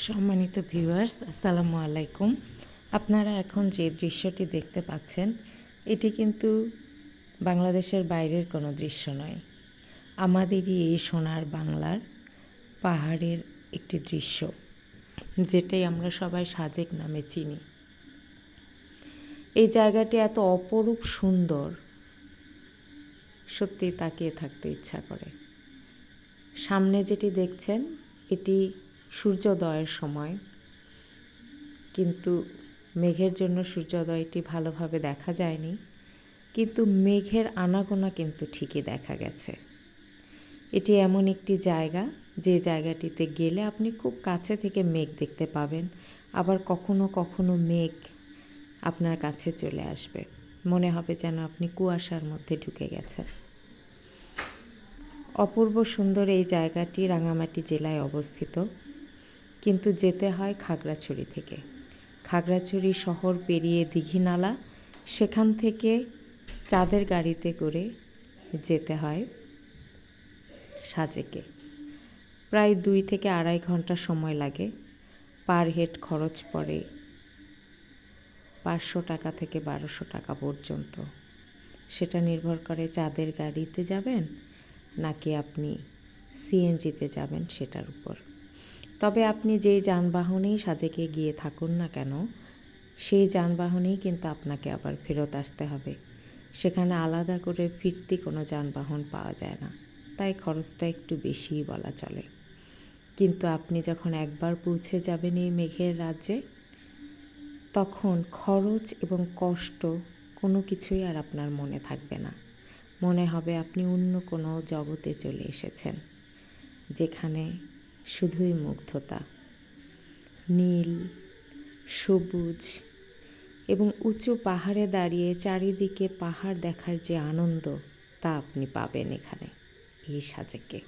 সম্মানিত ভিউয়ার্স আসসালামু আলাইকুম। আপনারা এখন যে দৃশ্যটি দেখতে পাচ্ছেন, এটি কিন্তু বাংলাদেশের বাইরের কোনো দৃশ্য নয়। আমাদেরই এই সোনার বাংলার পাহাড়ের একটি দৃশ্য, যেটাই আমরা সবাই সাজেক নামে চিনি। এই জায়গাটি এত অপরূপ সুন্দর সত্যি তাকিয়ে থাকতে ইচ্ছা করে। সামনে যেটি দেখছেন, এটি সূর্যোদয়ের সময়। কিন্তু মেঘের জন্য সূর্যোদয়টি ভালোভাবে দেখা যায়নি। কিন্তু মেঘের আনাগোনা কিন্তু ঠিকই দেখা গেছে। এটি এমন একটি জায়গা, যে জায়গাটিতে গেলে আপনি খুব কাছে থেকে মেঘ দেখতে পাবেন। আবার কখনো কখনো মেঘ আপনার কাছে চলে আসবে। মনে হবে যেন আপনি কুয়াশার মধ্যে ঢুকে গেছেন। অপূর্ব সুন্দর এই জায়গাটি রাঙামাটি জেলায় অবস্থিত। কিন্তু যেতে হয় খাগড়াছড়ি থেকে। খাগড়াছড়ি শহর পেরিয়ে দীঘিনালা সেখান থেকে চাঁদের গাড়িতে করে যেতে হয় সাজেকে। প্রায় দুই থেকে আড়াই ঘণ্টা সময় লাগে। পার হেড খরচ পড়ে পাঁচশো টাকা থেকে বারোশো টাকা পর্যন্ত। সেটা নির্ভর করে চাঁদের গাড়িতে যাবেন নাকি আপনি সিএনজিতে যাবেন সেটার উপর। তবে আপনি যেই যানবাহনেই সাজেকে গিয়ে থাকুন না কেন, সেই যানবাহনেই কিন্তু আপনাকে আবার ফেরত আসতে হবে। সেখানে আলাদা করে ফিরতি কোনো যানবাহন পাওয়া যায় না, তাই খরচটা একটু বেশিই বলা চলে। কিন্তু আপনি যখন একবার পৌঁছে যাবেন এই মেঘের রাজ্যে, তখন খরচ এবং কষ্ট কোনো কিছুই আর আপনার মনে থাকবে না। মনে হবে আপনি অন্য কোনো জগতে চলে এসেছেন, যেখানে শুধুই মুগ্ধতা। নীল, সবুজ এবং উঁচু পাহাড়ে দাঁড়িয়ে চারিদিকে পাহাড় দেখার যে আনন্দ, তা আপনি পাবেন এখানে। এই সাজেকে।